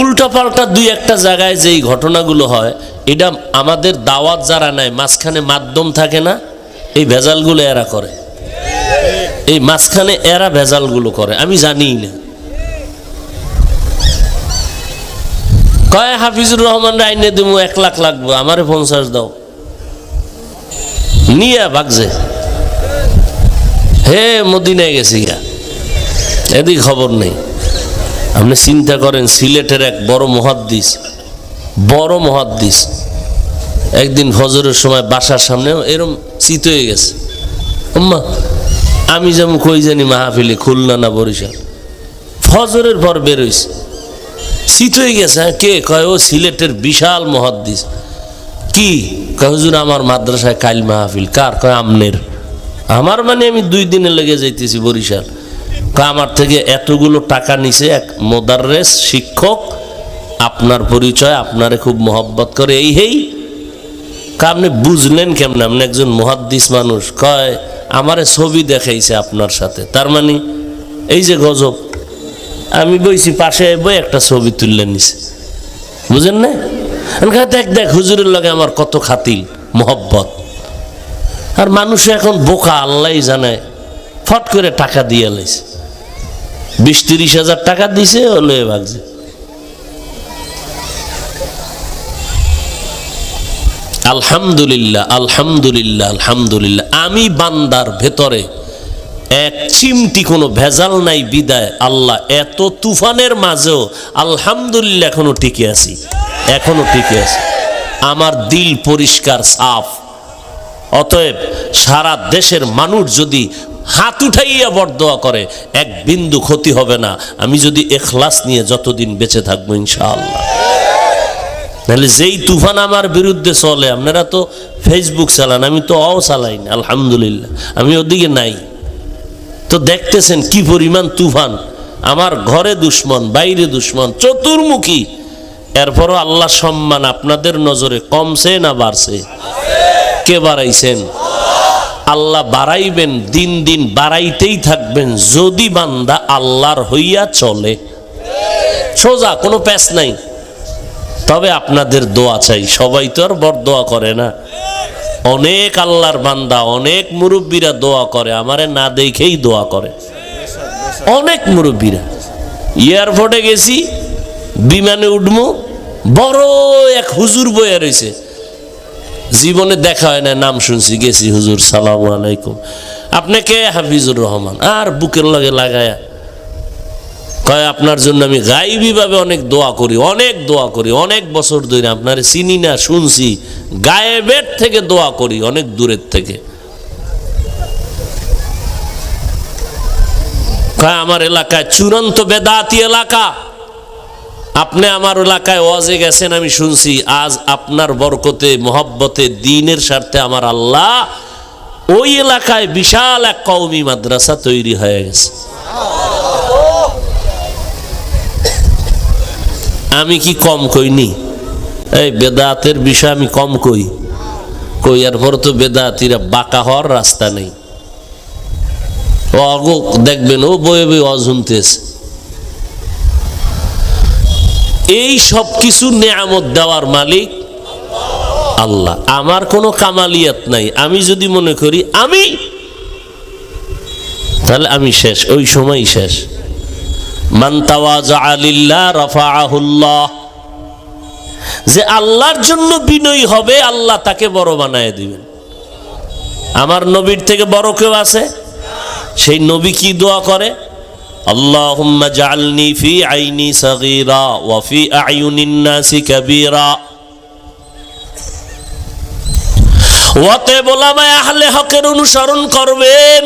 উল্টাপাল্টা দুই একটা জায়গায় যেই ঘটনাগুলো হয়, এটা আমাদের দাওয়াত যারা নেয়, মাঝখানে মাধ্যম থাকে না, এই ভেজালগুলো এরা করে। এই মাঝখানে এরা ভেজালগুলো করে, আমি জানি না। কয়, হাফিজুর রহমান আইনে দেবো এক লাখ লাগবে, আমারে পঞ্চাশ দাও। নিয়ে ভাগছে হে, মদিনায় গেছি গা। এদিক খবর নেই। আপনি চিন্তা করেন, সিলেটের এক বড় মহাদ্দিস বড় মহাদ্দিস, একদিন ফজরের সময় বাসার সামনে এরম চিত হয়ে গেছে। আম্মা, আমি যেমন কই জানি মাহফিলে খুলনা না বরিশাল। ফজরের পর বেরোইছে চিত হয়ে গেছে হ্যাঁ কে? কয়, ও সিলেটের বিশাল মহাদ্দিস। কি? হুজুর, আমার মাদ্রাসায় কাইল মাহফিল, কার? কয়, আমনের। আমার মানে আমি দুই দিনে লেগে যাইতেছি বরিশাল। আমার থেকে এতগুলো টাকা নিছে এক মোদাররেস শিক্ষক। আপনার পরিচয়, আপনারে খুব মহব্বত করে। এই হেই আপনি বুঝলেন কেমন? আপনি একজন মহাদ্দিস মানুষ। কয়, আমারে ছবি দেখাইছে আপনার সাথে। তার মানে এই যে গজব, আমি বইছি পাশে বই একটা ছবি তুললে নিছে। বুঝেন না? দেখ দেখ, হুজুরের লগে আমার কত খাতিল, মহব্বত। আর মানুষ এখন বোকা আল্লাহ জানে। ফট করে টাকা দিয়ে লাইছে। বিশ তিরিশ হাজার টাকা দিছে হলো এ ভাগছে। আলহামদুলিল্লাহ আলহামদুলিল্লাহ আলহামদুলিল্লাহ। আমি বান্দার ভেতরে এক চিমটি কোনো ভেজাল নাই বিদায়। আল্লাহ এত তুফানের মাঝেও আলহামদুলিল্লাহ এখনও টিকে আছি। এখনও টিকে আছি। আমার দিল পরিষ্কার, সাফ। অতএব সারা দেশের মানুষ যদি হাত উঠাইয়া বরদোয়া করে, এক বিন্দু ক্ষতি হবে না। আমি যদি এখলাস নিয়ে যতদিন বেঁচে থাকব, ইনশাআল্লাহ। নাহলে যেই তুফান আমার বিরুদ্ধে চলে, আপনারা তো ফেসবুক চালান, আমি তো অও চালাই না, আলহামদুলিল্লাহ। আমি ওদিকে নাই। তো দেখতেছেন কি পরিমাণ তুফান। আমার ঘরে দুশ্মন, বাইরে দুশ্মন, চতুর্মুখী। এরপরও আল্লাহ সম্মান আপনাদের নজরে কমছে না বাড়ছে? কে বাড়াইছেন? আল্লাহ বাড়াইবেন, দিন দিন বাড়াইতেই থাকবেন, যদি বান্দা আল্লাহর হইয়া চলে। সোজা, কোনো প্যাচ নাই। তবে আপনাদের দোয়া চাই, সবাই তো আর বড় দোয়া করে না। অনেক আল্লাহর বান্দা, অনেক মুরব্বীরা দোয়া করে, আমারে না দেখেই দোয়া করে। অনেক মুরব্বীরা। এয়ারপোর্টে গেছি, বিমানে উঠবো বড় এক হুজুর বইয়া রয়েছে জীবনে দেখা হয় না, নাম শুনছি, গেছি, হুজুর, সালাম আলাইকুম। আপনি কে? হাফিজুর রহমান। আর বুকের লগে লাগায়া কয়, আপনার জন্য আমি গাইবীভাবে অনেক দোয়া করি, অনেক দোয়া করি, অনেক বছর ধরে আপনার চিনি না, শুনছি, গায়েবের থেকে দোয়া করি, অনেক দূরের থেকে। কয়, আমার এলাকায় চূড়ান্ত বেদাতি এলাকা। আপনি আমার এলাকায় ওয়াজে গেছেন, আমি শুনছি, আজ আপনার বরকতে, মোহব্বতে, দিনের স্বার্থে আমার আল্লাহ ওই এলাকায় বিশাল এক কওমি মাদ্রাসা তৈরি হয়ে গেছে। আমি কি কম কইনি এই বেদাতের বিষয় আমি কম কই। কই, আর পর তো বেদাতিরা বাঁকা হওয়ার রাস্তা নেই। অগো দেখবেন, ও বয়ে বয়ে অঝুনতেছে এই সব কিছু নেয়ামত দেওয়ার মালিক আল্লাহ। আমার কোনো কামালিয়াত নাই। আমি যদি মনে করি আমি, তাহলে আমি শেষ, ওই সময় শেষ। যে আল্লাহর জন্য বিনয়ী হবে, আল্লাহ তাকে বড় বানায় দিবেন। আমার নবীর থেকে বড় কেউ আছে? সেই নবী কি দোয়া করে? আল্লাহুম্মা اجعلني في عيني صغيرا وفي اعين الناس كبيرا ওয়াতে বলামায় আহলে হকের অনুসরণ করবেন।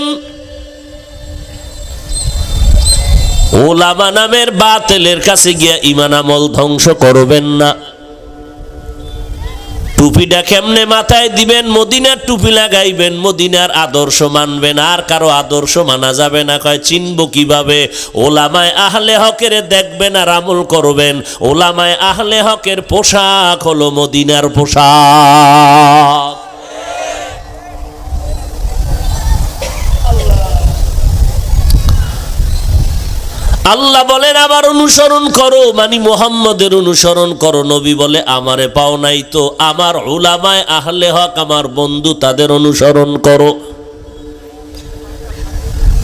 ওলামা নামের বাতেলের কাছে গিয়া ইমান আমল ধ্বংস করবেন না। টুপিটা কেমনে মাথায় দিবেন? মদিনার টুপি লাগাইবেন, মদিনার আদর্শ মানবেন, আর কারও আদর্শ মানা যাবে না। কয়, চিনব কীভাবে? ওলামায় আহলে হকের দেখবেন আর আমল করবেন। ওলামায় আহলে হকের পোশাক হলো মদিনার পোশাক। আল্লাহ বলেন আবার অনুসরণ করো মানে মোহাম্মদের অনুসরণ করো। নবী বলে, আমারে পাও নাই তো। আমার ওলামায় আহলে হক, আমার বন্ধু, তাদের অনুসরণ করো।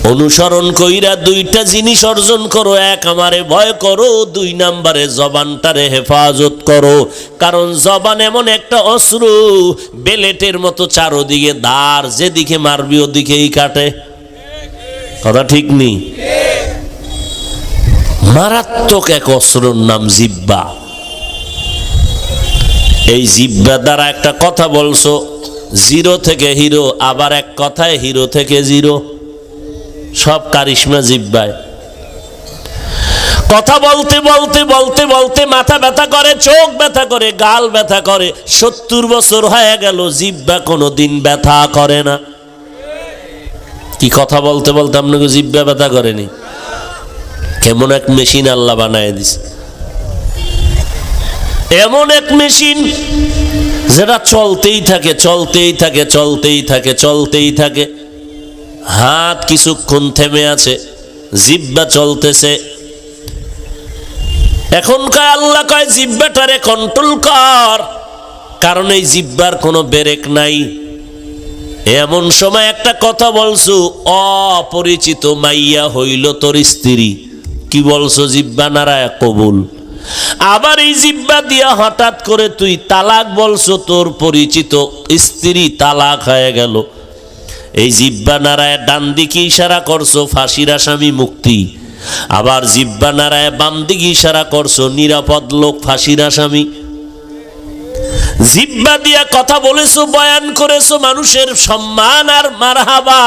অনুসরণ কইরা দুইটা জিনিস অর্জন করো। এক, আমারে ভয় করো। দুই, নাম্বারে জবানটারে হেফাজত করো। কারণ জবান এমন একটা অস্ত্র বেলেটের মতো চারোদিকে দাঁড়, যেদিকে মারবি ওদিকেই কাটে। কথা ঠিক নেই? মারাত্মক এক অস্ত্রর নাম জিব্বা। এই জিব্বা দ্বারা একটা কথা বলছো, জিরো থেকে হিরো, আবার এক কথায় হিরো থেকে জিরো। সব কারিশমা জিব্বায়। কথা বলতে বলতে বলতে বলতে মাথা ব্যথা করে, চোখ ব্যথা করে, গাল ব্যথা করে, সত্তর বছর হয়ে গেল, জিব্বা কোনো দিন ব্যথা করে না। কি কথা বলতে বলতে আপনাকে জিব্বা ব্যথা করেনি? কেমন এক মেশিন আল্লাহ বানায় দিছে। এমন এক মেশিন যেটা চলতেই থাকে চলতেই থাকে চলতেই থাকে চলতেই থাকে। হাত কিছুক্ষণ থেমে আছে, জিব্বা চলতেছে। এখনকার আল্লাহ কয়, জিব্বাটারে কন্ট্রোল কর। কারণ এই জিব্বার কোনো বেরেক নাই। এমন সময় একটা কথা বলছো, অপরিচিত মাইয়া হইল তোর স্ত্রী। কি বলছো, জিব্বা নারায় কবুল। আবার এই জিব্বা দিয়া হঠাৎ করে তুই তালাক বলছো, তোর পরিচিত স্ত্রী তালাক হয়ে গেল। এই জিব্বা নারায় ডান দিকে ইশারা করছ, ফাঁসির আসামি মুক্তি। আবার জিব্বা নারায় বাম দিকে ইশারা করছ, নিরাপদ লোক, ফাঁসির আসামি। জিব্বা দিয়া কথা বলেছ, বয়ান করেছ, মানুষের সম্মান আর মারহাবা।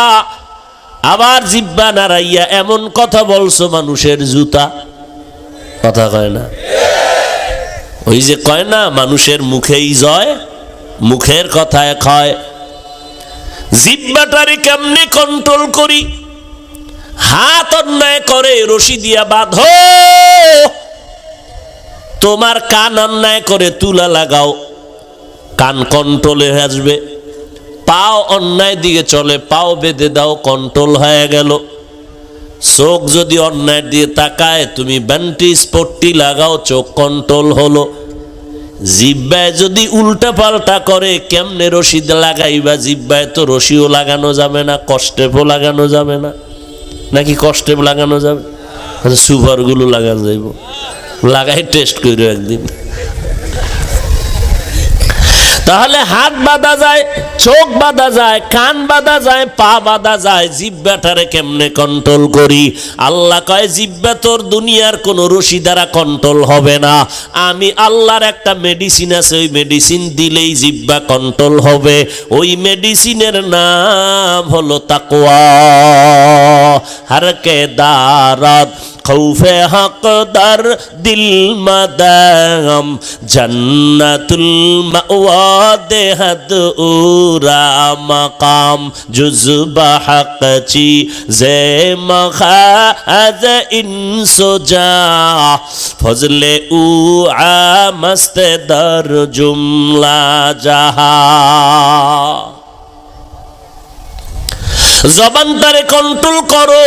আবার জিব্বা নাড়াইয়া এমন কথা বলছো মানুষের জুতা? কথা কয় না? ওই যে কয় না, মানুষের মুখেই জয়, মুখের কথায় ক্ষয়। জিব্বাটারে কেমনে কন্ট্রোল করি? হাত অন্যায় করে, রশি দিয়া বাঁধো। তোমার কান অন্যায় করে, তুলা লাগাও। কান কন্ট্রোলে আসবে। পাও অন্যায় দিকে চলে, পাও বেঁধে দাও কন্ট্রোল হয়ে গেল। চোখ যদি অন্যায় দিয়ে তাকায়, তুমি ব্যান্টিস পট্টি লাগাও, চোখ কন্ট্রোল হলো। জিব্বায় যদি উল্টা পাল্টা করে, কেমনে রশিদ লাগাইবা? জিব্বায় তো রশিও লাগানো যাবে না, কষ্টেপও লাগানো যাবে না। নাকি কষ্টেপ লাগানো যাবে? সুপারগুলো লাগানো যাইব। লাগাই টেস্ট করো একদিন। তাহলে হাত বাঁধা যায়, চোখ বাঁধা যায়, কান বাঁধা যায়, পা বাঁধা যায়, জিব্বাটারে কেমনে কন্ট্রোল করি? আল্লাহ কয়, জিব্বা তোর দুনিয়ার কোনো রশি দ্বারা কন্ট্রোল হবে না। আমি আল্লাহর একটা মেডিসিন আছে, ওই মেডিসিন দিলেই জিব্বা কন্ট্রোল হবে। ওই মেডিসিনের নাম হলো তাকওয়া। হারকে দারাত। খৌফে হক দার দিল মাদাম জন্নাতুল মাওয়া দেহদ উরা মাকাম জুজবা হক চি জে মখা আজ ইনসুজা ফজলে উ আ মস্ত দর জুমলা জাহা জবানটারে কন্ট্রোল করো।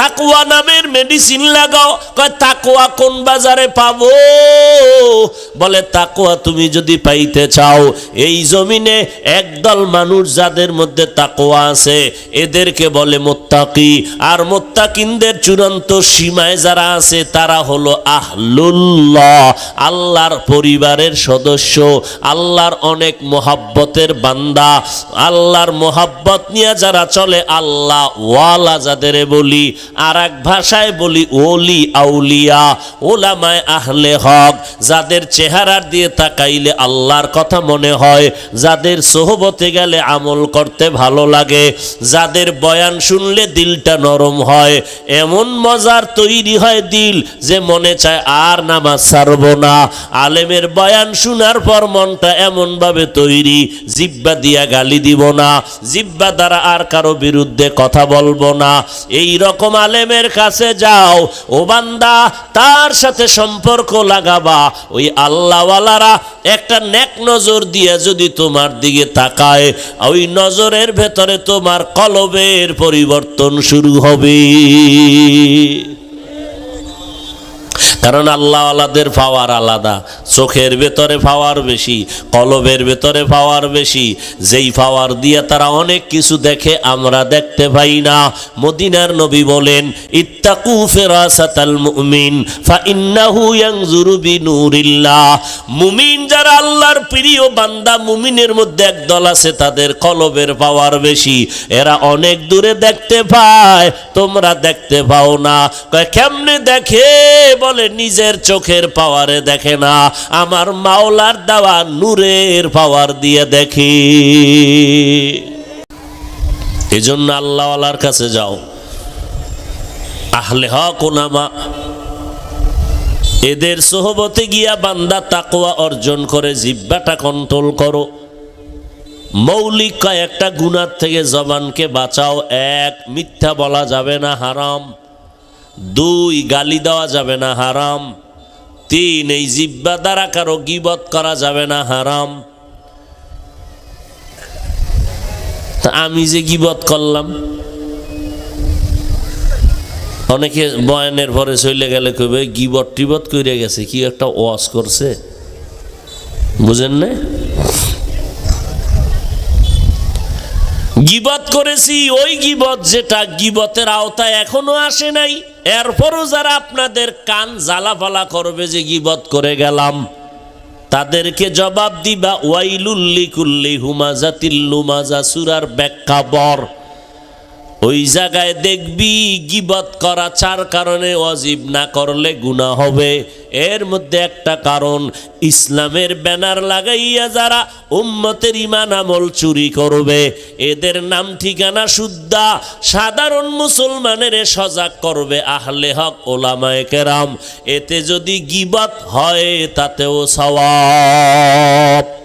তাকুয়া নামের মেডিসিন লাগাও। কয় তাকুয়া কোন বাজারে পাবো? বলে তাকুয়া তুমি যদি পাইতে চাও, এই জমিনে একদল মানুষ যাদের মধ্যে তাকুয়া আছে, এদেরকে বলে মোত্তাকি। আর মোত্তাকিনদের চূড়ান্ত সীমায় যারা আছে, তারা হলো আহলুল্লাহ, আল্লাহর পরিবারের সদস্য, আল্লাহর অনেক মোহাব্বতের বান্দা, আল্লাহর মোহাব্বত নিয়ে যারা চলে আল্লাহ ওয়ালা যাদের বলি আর এক ভাষায় বলি ওলি আউলিয়া, ওলামায় আহলে হক, যাদের চেহারার দিয়ে তাকাইলে আল্লাহর কথা মনে হয়, যাদের সোহবতে গেলে আমল করতে ভালো লাগে, যাদের বয়ান শুনলে দিলটা নরম হয়, এমন মজার তৈরি হয় দিল যে মনে চায় আর নামাজ ছাড়ব না। আলেমের বয়ান শোনার পর মনটা এমনভাবে তৈরি, জিব্বা দিয়া গালি দিব না, জিব্বা দ্বারা আর কারও বিরুদ্ধে কথা বলব না। এই রকম আলেমের কাছে যাও, ও বান্দা, তার সাথে সম্পর্ক লাগাবা। ওই আল্লাহওয়ালারা একটা নেক নজর দিয়ে যদি তোমার দিকে তাকায়, ওই নজরের ভেতরে তোমার কলবের পরিবর্তন শুরু হবে। কারণ আল্লাহ আলাদের পাওয়ার আলাদা। চোখের ভেতরে পাওয়ার বেশি, কলবের ভেতরে পাওয়ার বেশি। যেই পাওয়ার দিয়ে তারা অনেক কিছু দেখে, আমরা দেখতে পাই না। মদিনার নবী বলেন, ইত্তাকু ফিরাসাতাল মুমিন ফা ইন্নাহু ইয়ানজুরু বিনুরিল্লাহ। মুমিন যারা আল্লাহর প্রিয় বান্দা, মুমিনের মধ্যে একদল আছে, তাদের কলবের পাওয়ার বেশি। এরা অনেক দূরে দেখতে পায়, তোমরা দেখতে পাও না। কেমনে দেখে? বলে নিজের চোখের পাওয়ারে দেখে না। আমার মাওলার দেওয়া নূরের পাওয়ার দিয়ে দেখি। এজন্য আল্লাহওয়ালার কাছে যাও। আহলে হক ওলামা এদের সোহবতে গিয়া বান্দা তাকওয়া অর্জন করে জিব্বাটা কন্ট্রোল করো। মৌলিক কয়েকটা গুণার থেকে জবানকে বাঁচাও। এক, মিথ্যা বলা যাবে না, হারাম। দুই গালি দেওয়া যাবে না, হারাম। তিন, এই জিব্বা দ্বারা কারও গিবত করা যাবে না, হারাম। তা আমি যে গিবত করলাম, অনেকে বয়ানের পরে চলে গেলে কইবে গিবত টিবত কইরে গেছে, কি একটা ওয়াজ করছে? বুঝেন না? গিবত করেছি, ওই গিবত যেটা গিবতের আওতায় এখনও আসে নাই। এরপরও যারা আপনাদের কান জ্বালাপালা করবে যে গিবত করে গেলাম, তাদেরকে জবাব দিবা ওয়াইলুল্লি কুল্লি হুমাজা তিল্লুমাজা সুরার ব্যাখ্যা বর। ওই জায়গায় দেখবি গিবত করা চার কারণে অজীব না করলে গুণা হবে। এর মধ্যে একটা কারণ, ইসলামের ব্যানার লাগাইয়া যারা উম্মতের ইমান আমল চুরি করবে, এদের নাম ঠিকানা শুদ্ধা, সাধারণ মুসলমানের সজাগ করবে আহলে হক, ওলামায়ে কেরাম। এতে যদি গিবত হয়, তাতেও সওয়াব।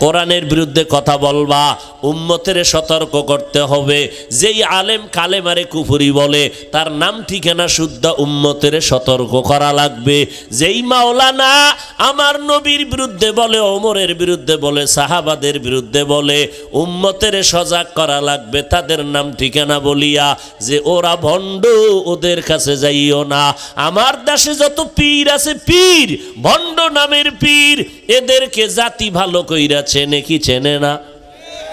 কোরআনের বিরুদ্ধে কথা বলবা, উম্মতের সতর্ক করতে হবে। যেই আলেম কালেমারে কুফুরি বলে, তার নাম ঠিকানা শুদ্ধ উম্মতের সতর্ক করা লাগবে। যেই মাওলানা আমার নবীর বিরুদ্ধে বলে, ওমরের বিরুদ্ধে বলে, সাহাবাদের বিরুদ্ধে বলে, উম্মতের সজাগ করা লাগবে, তাদের নাম ঠিকানা বলিয়া, যে ওরা ভণ্ড, ওদের কাছে যাইও না। আমার দেশে যত পীর আছে, পীর, ভণ্ড নামের পীর, এদেরকে জাতি ভালো কইরা চেনে কি চেনে না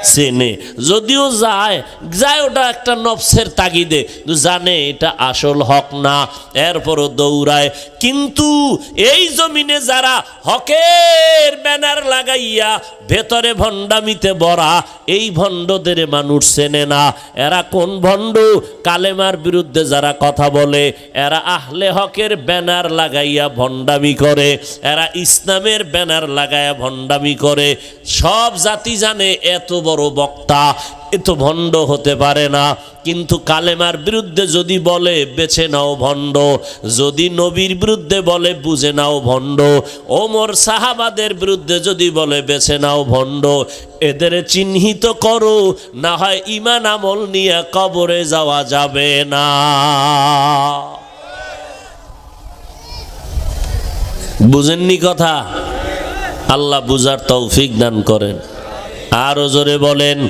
চেনে। যদিও যায় যায় ওটা একটা নফসের তাগিদে। জানে এটা আসল হক না, এরপরও দৌড়ায়। কিন্তু এই জমিনে যারা হকের ব্যানার লাগাইয়া ভেতরে ভণ্ডামিতে বড়া এই ভণ্ডদের মানুষ চেনে না। এরা কোন ভণ্ড? কালেমার বিরুদ্ধে যারা কথা বলে, এরা আহলে হকের ব্যানার লাগাইয়া ভণ্ডামি করে, এরা ইসলামের ব্যানার লাগাইয়া ভণ্ডামি করে। সব জাতি জানে এত বড় বক্তা এত ভণ্ড হতে পারে না। কিন্তু কালেমার বিরুদ্ধে যদি বলে, বেছে নাও ভণ্ড। যদি নবীর বিরুদ্ধে বলে, বুঝে নাও ভণ্ড। ওমর সাহাবাদের বিরুদ্ধে যদি বলে, বেছে নাও ভণ্ড। এদের চিহ্নিত করো, না হয় ইমান আমল নিয়ে কবরে যাওয়া যাবে না। বুঝেননি কথা? আল্লাহ বুঝার তৌফিক দান করেন। আরও জোরে বলেন।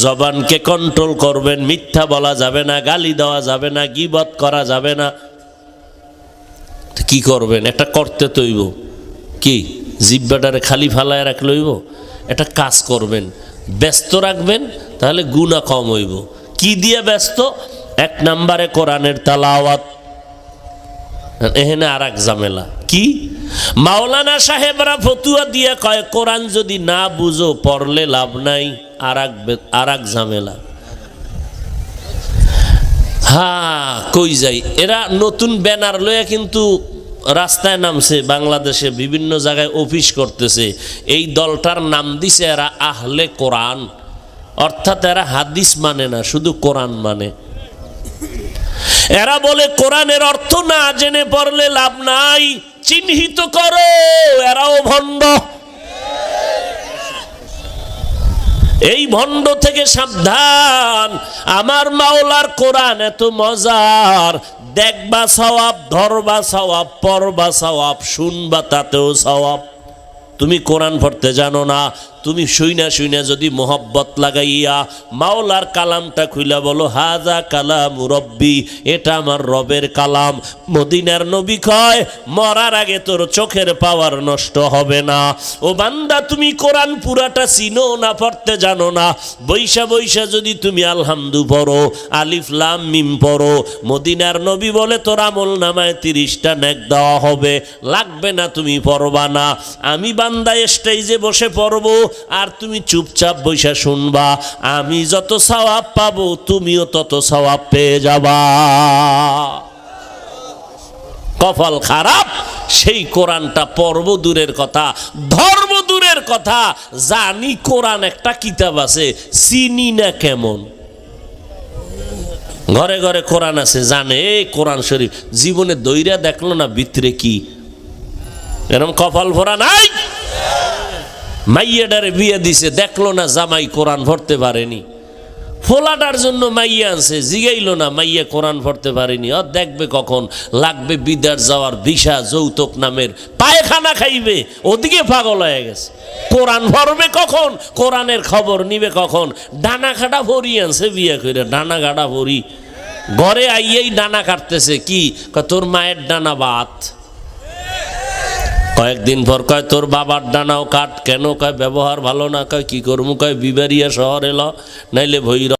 জবানকে কন্ট্রোল করবেন, মিথ্যা বলা যাবে না, গালি দেওয়া যাবে না, গিবত করা যাবে না। কি করবেন? একটা করতে তৈব। কি? জিব্বাটারে খালি ফালায় রাখ লইব একটা কাজ করবেন। ব্যস্ত রাখবেন, তাহলে গুণা কম হইব। কি দিয়ে ব্যস্ত? এক নম্বরে কোরআনের তালাওয়াত। এখানে আর এক ঝামেলা। কি? মাওলানা সাহেবরা ফতুয়া দিয়ে কয়, কোরআন যদি না বুঝো, পড়লে লাভ নাই। আর এক ঝামেলা। হ্যাঁ কই যাই। এরা নতুন ব্যানার লইয়া কিন্তু রাস্তায় নামছে, বাংলাদেশে বিভিন্ন জায়গায় অফিস করতেছে। এই দলটার নাম দিছে এরা আহলে কোরআন। অর্থাৎ এরা হাদিস মানে না, শুধু কোরআন মানে। এরা বলে, কোরআনের অর্থ না জেনে পড়লে লাভ নাই। চিহ্নিত করো, এরাও ভণ্ড। এই ভণ্ড থেকে সাবধান। আমার মাওলার কোরআন এত মজার। দেখবা সওয়াব, ধরবা সওয়াব, পড়বা সওয়াব, শুনবা তাতেও সওয়াব। তুমি কোরআন পড়তে জানো না তুমি শুইনা শুইনা যদি মোহব্বত লাগাইয়া মাওলার কালামটা খুইলা বলো, হাজা কালাম রব্বি এটা আমার রবের কালাম। মদিনার নবী কয়, মরার আগে তোর চোখের পাওয়ার নষ্ট হবে না। ও বান্দা, তুমি কোরআন পুরাটা চিনো না, পড়তে জানো না। বৈশা বৈশা যদি তুমি আলহামদু পড়ো, আলিফ লাম মিম পড়ো, মদিনার নবী বলে তোর আমল নামায় তিরিশটা নেক দেওয়া হবে। লাগবে না তুমি পড়বা না। আমি বান্দা স্টেজে বসে পড়ব আর তুমি চুপচাপ বৈশা শুনবা। আমি যত সওয়াব পাবো, তুমিও তত সওয়াব পেয়ে যাবা। কপাল খারাপ, সেই কোরআনটা পর্ব দূরের কথা, ধর্ম দূরের কথা। জানি কোরআন একটা কিতাব আছে, চিনি না কেমন। ঘরে ঘরে কোরআন আছে, জানে কোরআন শরীফ, জীবনে দৈরা দেখল না, ভিতরে কি? এরম কপাল ভরা নাই? মাইয়াডারে বিয়ে দিছে, দেখল না জামাই কোরআন ভরতে পারেনি। ফোলাটার জন্য মাইয়া আনছে, জিগাইল না মাইয়া কোরআন পড়তে পারেনি। আর দেখবে কখন? লাগবে বিদার যাওয়ার ভিসা, যৌতুক নামের। পায়খানা খাইবে, ওদিকে পাগল হয়ে গেছে। কোরআন ভরবে কখন? কোরআনের খবর নিবে কখন? ডানা কাটা ভরি আনছে বিয়ে করে ডানা কাটা ভরি। ঘরে আইয়েই ডানা কাটতেছে কি, তোর মায়ের ডানা বাত। কয়েকদিন পর কয়, তোর বাবার ডানাও কাঠ, কেন কয়, ব্যবহার ভালো না, কয়, কি করব? কয়, বিবারিয়া শহর এলো, নাইলে ভৈরব